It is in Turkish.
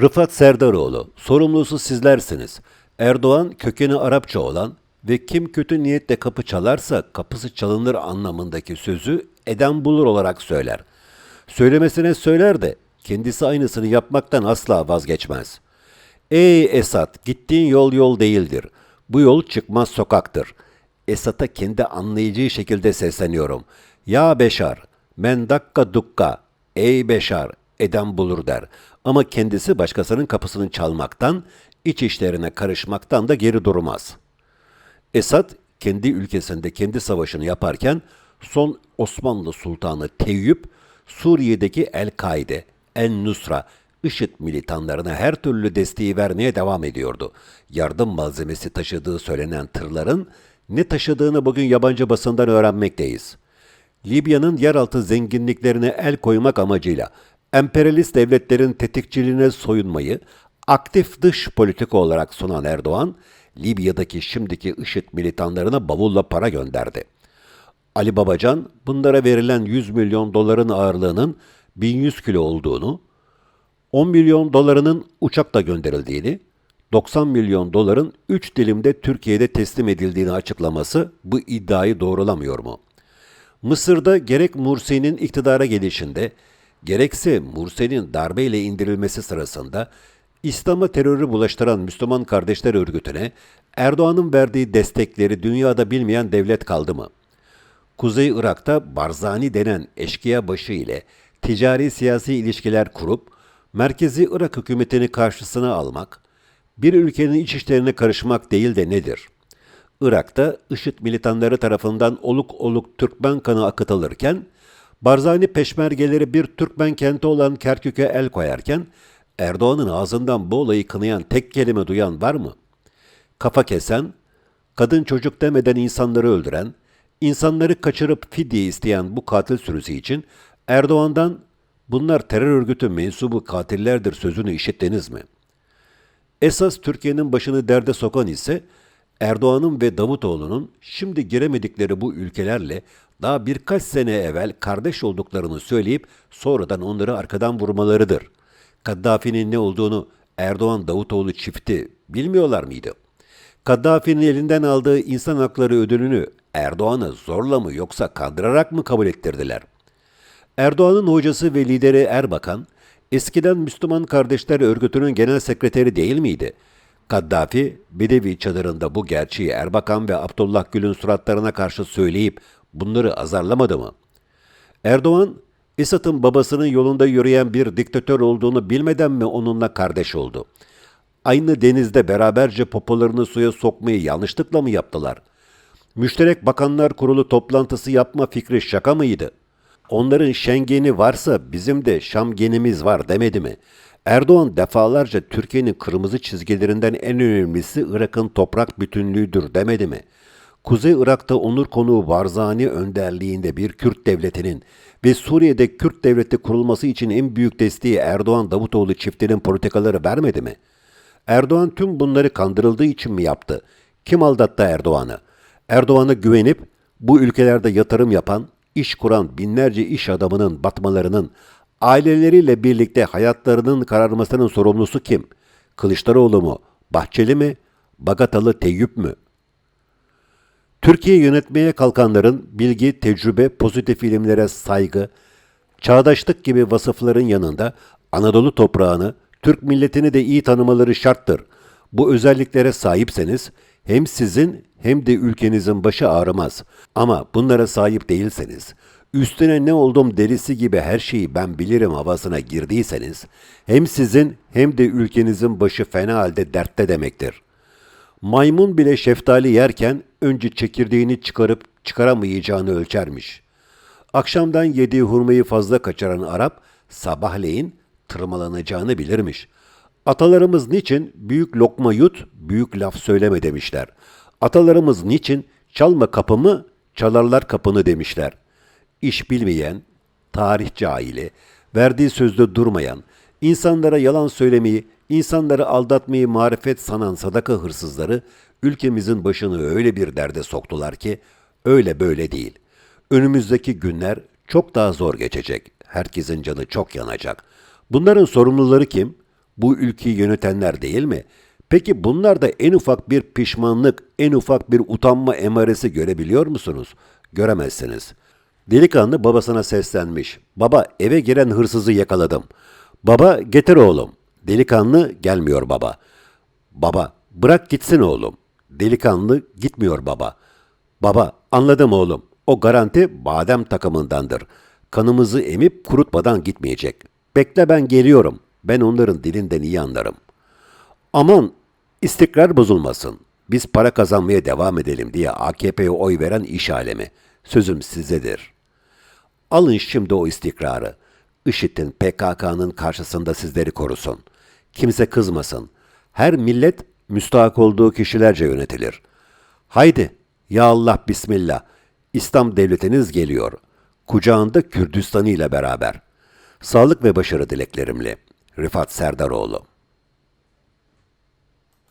Rıfat Serdaroğlu, sorumlusu sizlersiniz. Erdoğan kökeni Arapça olan ve kim kötü niyetle kapı çalarsa kapısı çalınır anlamındaki sözü eden bulur olarak söyler. Söylemesine söyler de kendisi aynısını yapmaktan asla vazgeçmez. Ey Esat, gittiğin yol yol değildir. Bu yol çıkmaz sokaktır. Esat'a kendi anlayacağı şekilde sesleniyorum. Ya Beşar, men dakka dukka, ey Beşar, eden bulur der. Ama kendisi başkasının kapısını çalmaktan, iç işlerine karışmaktan da geri durmaz. Esad kendi ülkesinde kendi savaşını yaparken son Osmanlı Sultanı Teyyip Suriye'deki El-Kaide, En-Nusra, IŞİD militanlarına her türlü desteği vermeye devam ediyordu. Yardım malzemesi taşıdığı söylenen tırların ne taşıdığını bugün yabancı basından öğrenmekteyiz. Libya'nın yeraltı zenginliklerine el koymak amacıyla emperyalist devletlerin tetikçiliğine soyunmayı aktif dış politika olarak sunan Erdoğan, Libya'daki şimdiki IŞİD militanlarına bavulla para gönderdi. Ali Babacan bunlara verilen 100 milyon doların ağırlığının 1100 kilo olduğunu, 10 milyon dolarının uçakla gönderildiğini, 90 milyon doların 3 dilimde Türkiye'de teslim edildiğini açıklaması bu iddiayı doğrulamıyor mu? Mısır'da gerek Mursi'nin iktidara gelişinde, gerekse Mursi'nin darbeyle indirilmesi sırasında İslam'a terörü bulaştıran Müslüman Kardeşler Örgütü'ne Erdoğan'ın verdiği destekleri dünyada bilmeyen devlet kaldı mı? Kuzey Irak'ta Barzani denen eşkıya başı ile ticari siyasi ilişkiler kurup merkezi Irak hükümetini karşısına almak, bir ülkenin iç işlerine karışmak değil de nedir? Irak'ta IŞİD militanları tarafından oluk oluk Türkmen kanı akıtılırken, Barzani peşmergeleri bir Türkmen kenti olan Kerkük'e el koyarken, Erdoğan'ın ağzından bu olayı kınayan tek kelime duyan var mı? Kafa kesen, kadın çocuk demeden insanları öldüren, insanları kaçırıp fidye isteyen bu katil sürüsü için Erdoğan'dan bunlar terör örgütü mensubu katillerdir sözünü işittiniz mi? Esas Türkiye'nin başını derde sokan ise Erdoğan'ın ve Davutoğlu'nun şimdi giremedikleri bu ülkelerle daha birkaç sene evvel kardeş olduklarını söyleyip sonradan onları arkadan vurmalarıdır. Kaddafi'nin ne olduğunu Erdoğan Davutoğlu çifti bilmiyorlar mıydı? Kaddafi'nin elinden aldığı insan hakları ödülünü Erdoğan'ı zorla mı yoksa kandırarak mı kabul ettirdiler? Erdoğan'ın hocası ve lideri Erbakan, eskiden Müslüman Kardeşler Örgütü'nün genel sekreteri değil miydi? Kaddafi, Bedevi çadırında bu gerçeği Erbakan ve Abdullah Gül'ün suratlarına karşı söyleyip bunları azarlamadı mı? Erdoğan, Esad'ın babasının yolunda yürüyen bir diktatör olduğunu bilmeden mi onunla kardeş oldu? Aynı denizde beraberce popolarını suya sokmayı yanlışlıkla mı yaptılar? Müşterek Bakanlar Kurulu toplantısı yapma fikri şaka mıydı? Onların Şengen'i varsa bizim de Şamgenimiz var demedi mi? Erdoğan defalarca Türkiye'nin kırmızı çizgilerinden en önemlisi Irak'ın toprak bütünlüğüdür demedi mi? Kuzey Irak'ta onur konuğu Barzani önderliğinde bir Kürt devletinin ve Suriye'de Kürt devleti kurulması için en büyük desteği Erdoğan-Davutoğlu çiftinin politikaları vermedi mi? Erdoğan tüm bunları kandırıldığı için mi yaptı? Kim aldattı Erdoğan'ı? Erdoğan'a güvenip bu ülkelerde yatırım yapan, iş kuran binlerce iş adamının batmalarının, aileleriyle birlikte hayatlarının kararmasının sorumlusu kim? Kılıçdaroğlu mu? Bahçeli mi? Bagatalı Teyyip mü? Türkiye yönetmeye kalkanların bilgi, tecrübe, pozitif ilimlere saygı, çağdaşlık gibi vasıfların yanında Anadolu toprağını, Türk milletini de iyi tanımaları şarttır. Bu özelliklere sahipseniz hem sizin hem de ülkenizin başı ağrımaz. Ama bunlara sahip değilseniz, üstüne ne oldum delisi gibi her şeyi ben bilirim havasına girdiyseniz, hem sizin hem de ülkenizin başı fena halde dertte demektir. Maymun bile şeftali yerken önce çekirdeğini çıkarıp çıkaramayacağını ölçermiş. Akşamdan yediği hurmayı fazla kaçıran Arap sabahleyin tırmalanacağını bilirmiş. Atalarımız niçin büyük lokma yut, büyük laf söyleme demişler. Atalarımız niçin çalma kapımı, çalarlar kapını demişler. İş bilmeyen, tarih cahili, verdiği sözde durmayan, insanlara yalan söylemeyi, insanları aldatmayı marifet sanan sadaka hırsızları ülkemizin başını öyle bir derde soktular ki öyle böyle değil. Önümüzdeki günler çok daha zor geçecek. Herkesin canı çok yanacak. Bunların sorumluları kim? Bu ülkeyi yönetenler değil mi? Peki bunlarda en ufak bir pişmanlık, en ufak bir utanma emaresi görebiliyor musunuz? Göremezsiniz. Delikanlı babasına seslenmiş. Baba eve giren hırsızı yakaladım. Baba getir oğlum. Delikanlı gelmiyor baba. Baba bırak gitsin oğlum. Delikanlı gitmiyor baba. Baba anladım oğlum. O garanti badem takımındandır. Kanımızı emip kurutmadan gitmeyecek. Bekle ben geliyorum. Ben onların dilinden iyi anlarım. Aman istikrar bozulmasın. Biz para kazanmaya devam edelim diye AKP'ye oy veren iş alemi. Sözüm sizedir. Alın şimdi o istikrarı. IŞİD'in PKK'nın karşısında sizleri korusun. Kimse kızmasın. Her millet müstahak olduğu kişilerce yönetilir. Haydi, ya Allah bismillah. İslam devletiniz geliyor. Kucağında Kürdistan'ı ile beraber. Sağlık ve başarı dileklerimle. Rifat Serdaroğlu